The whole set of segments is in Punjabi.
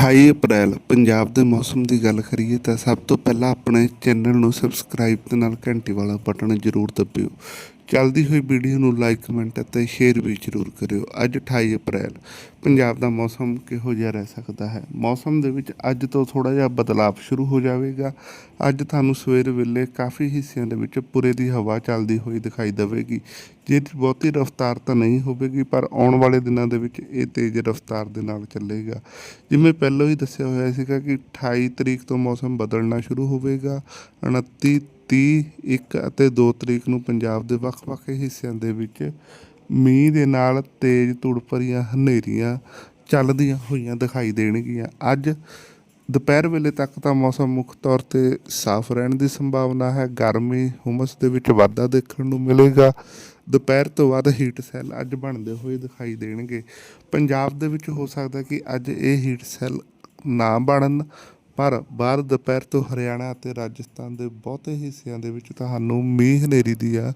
28 ਅਪ੍ਰੈਲ, ਪੰਜਾਬ ਦੇ ਮੌਸਮ ਦੀ ਗੱਲ ਕਰੀਏ ਤਾਂ ਸਭ ਤੋਂ ਪਹਿਲਾਂ ਆਪਣੇ ਚੈਨਲ ਨੂੰ ਸਬਸਕ੍ਰਾਈਬ ਤੇ ਨਾਲ ਘੰਟੀ ਵਾਲਾ ਬਟਨ ਜ਼ਰੂਰ ਦਬਿਓ। ਚੱਲਦੀ ਹੋਈ ਵੀਡੀਓ ਨੂੰ ਲਾਈਕ ਕਮੈਂਟ ਅਤੇ ਸ਼ੇਅਰ ਵੀ ਜ਼ਰੂਰ ਕਰਿਓ। ਅੱਜ 28 ਅਪ੍ਰੈਲ, ਪੰਜਾਬ ਦਾ ਮੌਸਮ ਕਿਹੋ ਜਿਹਾ ਰਹਿ ਸਕਦਾ ਹੈ? ਮੌਸਮ ਦੇ ਵਿੱਚ ਅੱਜ ਤੋਂ ਥੋੜਾ ਜਿਹਾ ਬਦਲਾਅ ਸ਼ੁਰੂ ਹੋ ਜਾਵੇਗਾ। ਅੱਜ ਤੁਹਾਨੂੰ ਸਵੇਰ ਵੇਲੇ ਕਾਫੀ ਹਿੱਸਿਆਂ ਦੇ ਵਿੱਚ ਪੂਰੇ ਦੀ ਹਵਾ ਚੱਲਦੀ ਹੋਈ ਦਿਖਾਈ ਦੇਵੇਗੀ। ਜਿਹਦੀ ਬਹੁਤੀ ਰਫ਼ਤਾਰ ਤਾਂ ਨਹੀਂ ਹੋਵੇਗੀ, ਪਰ ਆਉਣ ਵਾਲੇ ਦਿਨਾਂ ਦੇ ਵਿੱਚ ਇਹ ਤੇਜ਼ ਰਫ਼ਤਾਰ ਦੇ ਨਾਲ ਚੱਲੇਗਾ। ਜਿਵੇਂ ਪਹਿਲਾਂ ਹੀ ਦੱਸਿਆ ਹੋਇਆ ਸੀਗਾ ਕਿ 28 ਤਰੀਕ ਤੋਂ ਮੌਸਮ ਬਦਲਣਾ ਸ਼ੁਰੂ ਹੋਵੇਗਾ 29 30 1 ਅਤੇ 2 ਤਰੀਕ ਨੂੰ ਪੰਜਾਬ ਦੇ ਵੱਖ-ਵੱਖ ਹਿੱਸਿਆਂ ਦੇ ਵਿੱਚ ਮੀਂਹ ਦੇ ਨਾਲ ਤੇਜ਼ ਧੁੜ ਭਰੀਆਂ ਹਨੇਰੀਆਂ ਚੱਲਦੀਆਂ ਹੋਈਆਂ ਦਿਖਾਈ ਦੇਣਗੀਆਂ। ਅੱਜ ਦੁਪਹਿਰ ਵੇਲੇ ਤੱਕ ਤਾਂ ਮੌਸਮ ਮੁੱਖ ਤੌਰ ਤੇ ਸਾਫ਼ ਰਹਿਣ ਦੀ ਸੰਭਾਵਨਾ ਹੈ। ਗਰਮੀ ਹੁਮਸ ਦੇ ਵਿੱਚ ਵਾਧਾ ਦੇਖਣ ਨੂੰ ਮਿਲੇਗਾ। ਦੁਪਹਿਰ ਤੋਂ ਬਾਅਦ ਹੀਟ ਸੈੱਲ ਅੱਜ ਬਣਦੇ ਹੋਏ ਦਿਖਾਈ ਦੇਣਗੇ। ਪੰਜਾਬ ਦੇ ਵਿੱਚ ਹੋ ਸਕਦਾ ਕਿ ਅੱਜ ਇਹ ਹੀਟ ਸੈੱਲ ਨਾ ਬਣਨ। ਪਰ ਬਾਹਰ ਦੁਪਹਿਰ ਤੋਂ ਹਰਿਆਣਾ ਅਤੇ ਰਾਜਸਥਾਨ ਦੇ ਬਹੁਤੇ ਹਿੱਸਿਆਂ ਦੇ ਵਿੱਚ ਤੁਹਾਨੂੰ ਮੀਂਹ ਹਨੇਰੀ ਦੀਆਂ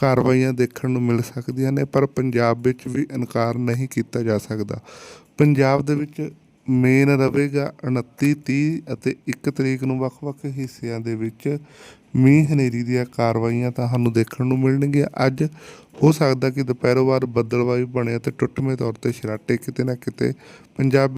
ਕਾਰਵਾਈਆਂ ਦੇਖਣ ਨੂੰ ਮਿਲ ਸਕਦੀਆਂ ਨੇ, ਪਰ ਪੰਜਾਬ ਵਿੱਚ ਵੀ ਇਨਕਾਰ ਨਹੀਂ ਕੀਤਾ ਜਾ ਸਕਦਾ। ਪੰਜਾਬ ਦੇ ਵਿੱਚ ਮੇਨ ਰਹੇਗਾ 29 30 ਅਤੇ 1 ਤਰੀਕ ਨੂੰ ਵੱਖ-ਵੱਖ ਹਿੱਸਿਆਂ ਦੇ ਵਿੱਚ ਮੀਂਹ ਹਨੇਰੀ ਦੀਆਂ ਕਾਰਵਾਈਆਂ ਤੁਹਾਨੂੰ ਦੇਖਣ ਨੂੰ ਮਿਲਣਗੀਆਂ। ਅੱਜ ਹੋ ਸਕਦਾ ਕਿ ਦੁਪਹਿਰੋਂ ਬਾਅਦ ਬੱਦਲਵਾਈ ਬਣੇ ਅਤੇ ਟੁੱਟਵੇਂ ਤੌਰ ਤੇ ਛਰਾਟੇ ਕਿਤੇ ਨਾ ਕਿਤੇ ਪੰਜਾਬ